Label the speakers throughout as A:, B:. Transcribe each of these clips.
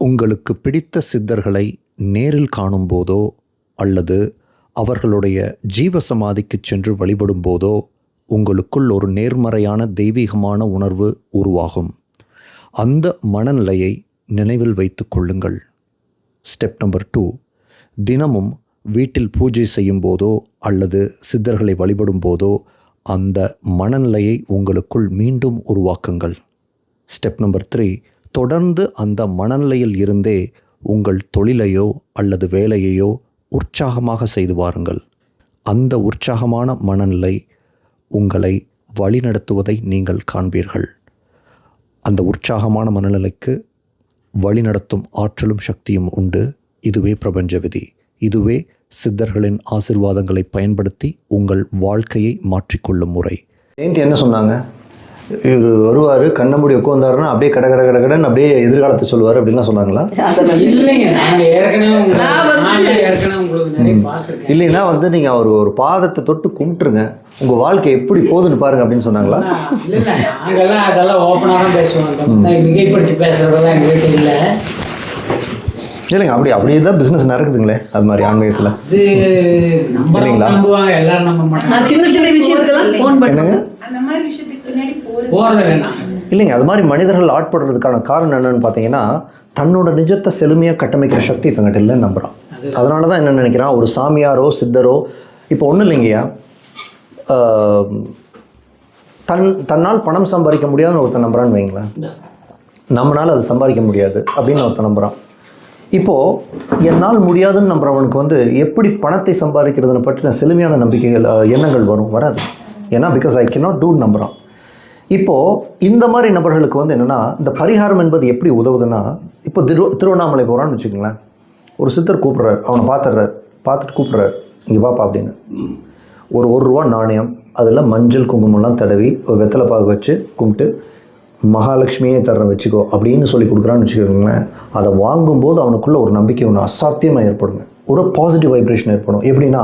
A: உங்களுக்கு பிடித்த சித்தர்களை நேரில் காணும்போதோ அல்லது அவர்களுடைய ஜீவசமாதிக்கு சென்று வழிபடும் போதோ உங்களுக்குள் ஒரு நேர்மறையான தெய்வீகமான உணர்வு உருவாகும். அந்த மனநிலையை நினைவில் வைத்துக் கொள்ளுங்கள். ஸ்டெப் நம்பர் டூ தினமும் வீட்டில் பூஜை செய்யும் போதோ அல்லது சித்தர்களை வழிபடும் போதோ அந்த மனநிலையை உங்களுக்குள் மீண்டும் உருவாக்குங்கள். ஸ்டெப் நம்பர் த்ரீ தொடர்ந்து அந்த மனநிலையில் இருந்தே உங்கள் தொழிலையோ அல்லது வேலையையோ உற்சாகமாக செய்து வாருங்கள். அந்த உற்சாகமான மனநிலை உங்களை வழிநடத்துவதை நீங்கள் காண்பீர்கள். அந்த உற்சாகமான மனநிலைக்கு வழிநடத்தும் ஆற்றலும் சக்தியும் உண்டு. இதுவே பிரபஞ்ச விதி. இதுவே சித்தர்களின் ஆசிர்வாதங்களை பயன்படுத்தி உங்கள் வாழ்க்கையை மாற்றிக்கொள்ளும் முறை.
B: ஜெயந்தி என்ன சொன்னாங்க? இவர் வருவார் கண்ணை மூடி உட்காந்தாருன்னா அப்படியே கட கட கட கடன்னு அப்படியே எதிர்காலத்தை சொல்லுவார் அப்படின்லாம் சொன்னாங்களா? இல்லைன்னா வந்து நீங்கள் அவர் ஒரு பாதத்தை தொட்டு கும்பிட்டுருங்க. உங்கள் வாழ்க்கை எப்படி போகுதுன்னு பாருங்க அப்படின்னு சொன்னாங்களா?
C: இல்ல இல்ல நாங்கெல்லாம் அதெல்லாம் ஓப்பனாக தான் பேசுவோம். மிகைப்படுத்தி பேசுறதெல்லாம் எங்க வீட்டில் இல்லை.
B: இல்லைங்க அப்படி அப்படியே தான் பிஸ்னஸ் நடக்குதுங்களே அது மாதிரி ஆன்மீகத்தில். இல்லைங்களா?
C: நம்புவாங்க எல்லாரும் நம்ப மாட்டாங்க.
D: நான் சின்ன சின்ன விஷயத்துக்கெல்லாம் ஃபோன் பண்ணுவேன்
C: நாங்க
B: இல்லைங்க அது மாதிரி மனிதர்கள் ஆட்படுறதுக்கான காரணம் என்னன்னு பார்த்தீங்கன்னா தன்னோட நிஜத்தை செழுமையாக கட்டமைக்கிற சக்தி தங்கிட்ட இல்லைன்னு நம்புகிறான் அதனால தான் என்ன நினைக்கிறான் ஒரு சாமியாரோ சித்தரோ இப்போ ஒன்றும் இல்லைங்கய்யா தன் தன்னால் பணம் சம்பாதிக்க முடியாதுன்னு ஒருத்தன் நம்புறான்னு வைங்களேன். நம்மளால் அது சம்பாதிக்க முடியாது அப்படின்னு ஒருத்தன் நம்புகிறான் இப்போது என்னால் முடியாதுன்னு நம்புறவனுக்கு வந்து எப்படி பணத்தை சம்பாதிக்கிறதுன்னு பற்றின செழுமையான நம்பிக்கைகள் எண்ணங்கள் வரும்? வராது. ஏன்னா பிகாஸ் ஐ cannot do நம்புகிறான் இப்போது இந்த மாதிரி நபர்களுக்கு வந்து என்னென்னா இந்த பரிகாரம் என்பது எப்படி உதவுதுன்னா இப்போ திரு திருவண்ணாமலை போகிறான்னு வச்சுக்கோங்களேன். ஒரு சித்தர் கூப்பிட்றாரு அவனை பார்த்துடுறாரு பார்த்துட்டு கூப்பிட்றாரு இங்கே பாப்பா அப்படின்னு. ஒரு ஒரு ரூபா நாணயம் அதில் மஞ்சள் குங்குமம்லாம் தடவி ஒரு வெத்தலை பாகு வச்சு கும்பிட்டு மகாலட்சுமியே தர்றேன் வச்சுக்கோ அப்படின்னு சொல்லி கொடுக்குறான்னு வச்சுக்கோங்களேன். அதை வாங்கும்போது அவனுக்குள்ள ஒரு நம்பிக்கை ஒன்று அசாத்தியமாக ஏற்படுங்க. ஒரு பாசிட்டிவ் வைப்ரேஷன் ஏற்படும். எப்படின்னா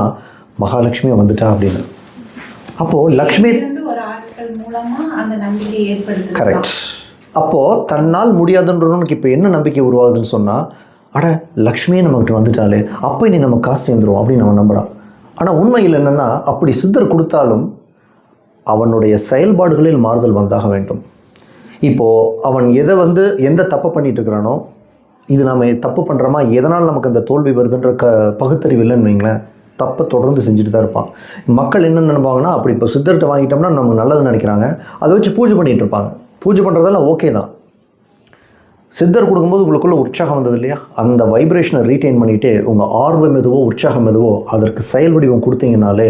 B: மகாலட்சுமியை வந்துட்டா அப்படின்னு. அப்போது லக்ஷ்மி
E: இருந்து மூலமா அந்த நம்பிக்கை ஏற்படுது
B: கரெக்ட் அப்போது தன்னால் முடியாதுன்றவனுக்கு இப்போ என்ன நம்பிக்கை உருவாகுதுன்னு சொன்னால் அட லக்ஷ்மியே நம்மகிட்ட வந்துட்டாலே அப்போ இனி நம்ம காசு சேர்ந்துருவோம் அப்படின்னு அவன் நம்புகிறான் ஆனால் உண்மையில் என்னென்னா அப்படி சித்தர் கொடுத்தாலும் அவனுடைய செயல்பாடுகளில் மாறுதல் வந்தாக வேண்டும். இப்போது அவன் எதை வந்து எந்த தப்பை பண்ணிகிட்டு இருக்கிறானோ இது நம்ம தப்பு பண்ணுறோமா எதனால் நமக்கு அந்த தோல்வி வருதுன்ற க பகுத்தறிவு இல்லைன்னு வைங்களேன் தப்பை தொடர்ந்து செஞ்சுட்டு தான் இருப்பான். மக்கள் என்ன நினைப்பாங்கன்னா அப்படி இப்போ சித்தர்கிட்ட வாங்கிட்டோம்னா நமக்கு நல்லது நினைக்கிறாங்க. அதை வச்சு பூஜை பண்ணிட்டு இருப்பாங்க. பூஜை பண்ணுறதெல்லாம் ஓகே தான். சித்தர் கொடுக்கும்போது உங்களுக்குள்ள உற்சாகம் வந்தது இல்லையா? அந்த வைப்ரேஷனை ரீட்டைன் பண்ணிட்டு உங்கள் ஆர்வம் எதுவோ உற்சாகம் எதுவோ அதற்கு செயல் வடிவம் கொடுத்தீங்கனாலே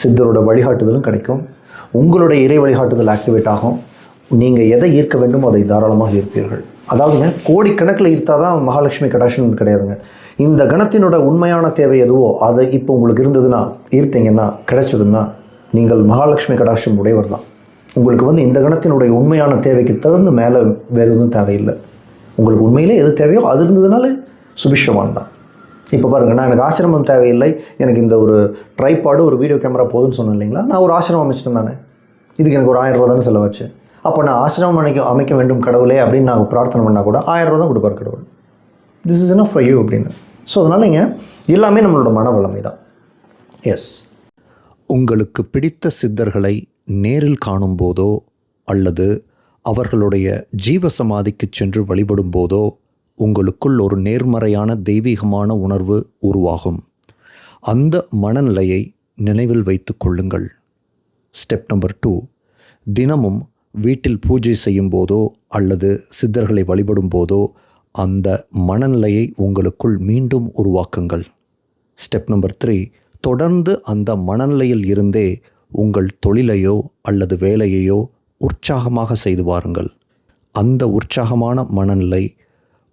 B: சித்தரோட வழிகாட்டுதலும் கிடைக்கும். உங்களுடைய இறை வழிகாட்டுதல் ஆக்டிவேட் ஆகும். நீங்கள் எதை ஈர்க்க வேண்டுமோ அதை தாராளமாக ஈர்ப்பீர்கள். அதாவதுங்க கோடிக்கணக்கில் இருந்தால் தான் மகாலட்சுமி கடாட்சம் கிடையாதுங்க. இந்த கணத்தினோட உண்மையான தேவை எதுவோ அதை இப்போ உங்களுக்கு இருந்ததுன்னா ஈர்த்தீங்கன்னா கிடைச்சதுன்னா நீங்கள் மகாலட்சுமி கடாட்சம் உடையவர் தான். உங்களுக்கு வந்து இந்த கணத்தினுடைய உண்மையான தேவைக்கு தகுந்த மேலே வேறு எதுவும் தேவையில்லை. உங்களுக்கு உண்மையிலே எது தேவையோ அது இருந்ததுனால சுபிஷமான தான். இப்போ பாருங்கள் நான் எனக்கு ஆசிரமம் தேவையில்லை எனக்கு இந்த ஒரு ட்ரைபாடு ஒரு வீடியோ கேமரா போதும்னு சொன்னேன் இல்லைங்களா? நான் ஒரு ஆசிரமம் அமைச்சிட்டேன் தானே? இதுக்கு எனக்கு ஒரு ஆயிரம் ரூபா தானே செலவாச்சு? அப்போ நான் ஆசிரமம் அமைக்க அமைக்க வேண்டும் கடவுளே அப்படின்னு நான் பிரார்த்தனை பண்ணால் கூட ஆயிரம் ரூபா தான் கொடுப்பார் கடவுள். This is enough for you அப்படின்னு. ஸோ அதனால் நீங்கள் எல்லாமே நம்மளோட மன வளமை தான். எஸ்
A: உங்களுக்கு பிடித்த சித்தர்களை நேரில் காணும்போதோ அல்லது அவர்களுடைய ஜீவ சமாதிக்குச் சென்று வழிபடும் போதோ உங்களுக்குள் ஒரு நேர்மறையான தெய்வீகமான உணர்வு உருவாகும். அந்த மனநிலையை நினைவில் வைத்து கொள்ளுங்கள். ஸ்டெப் நம்பர் டூ தினமும் வீட்டில் பூஜை செய்யும் போதோ அல்லது சித்தர்களை வழிபடும் போதோ அந்த மனநிலையை உங்களுக்குள் மீண்டும் உருவாக்குங்கள். ஸ்டெப் நம்பர் த்ரீ தொடர்ந்து அந்த மனநிலையில் இருந்தே உங்கள் தொழிலையோ அல்லது வேலையையோ உற்சாகமாக செய்து வாருங்கள். அந்த உற்சாகமான மனநிலை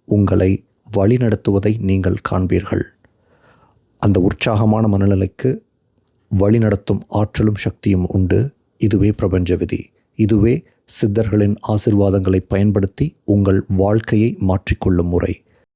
A: உங்களை வழிநடத்துவதை நீங்கள் காண்பீர்கள். அந்த உற்சாகமான மனநிலைக்கு வழிநடத்தும் ஆற்றலும் சக்தியும் உண்டு. இதுவே பிரபஞ்ச விதி. இதுவே சித்தர்களின் ஆசிர்வாதங்களை பயன்படுத்தி உங்கள் வாழ்க்கையை மாற்றிக்கொள்ளும் முறை.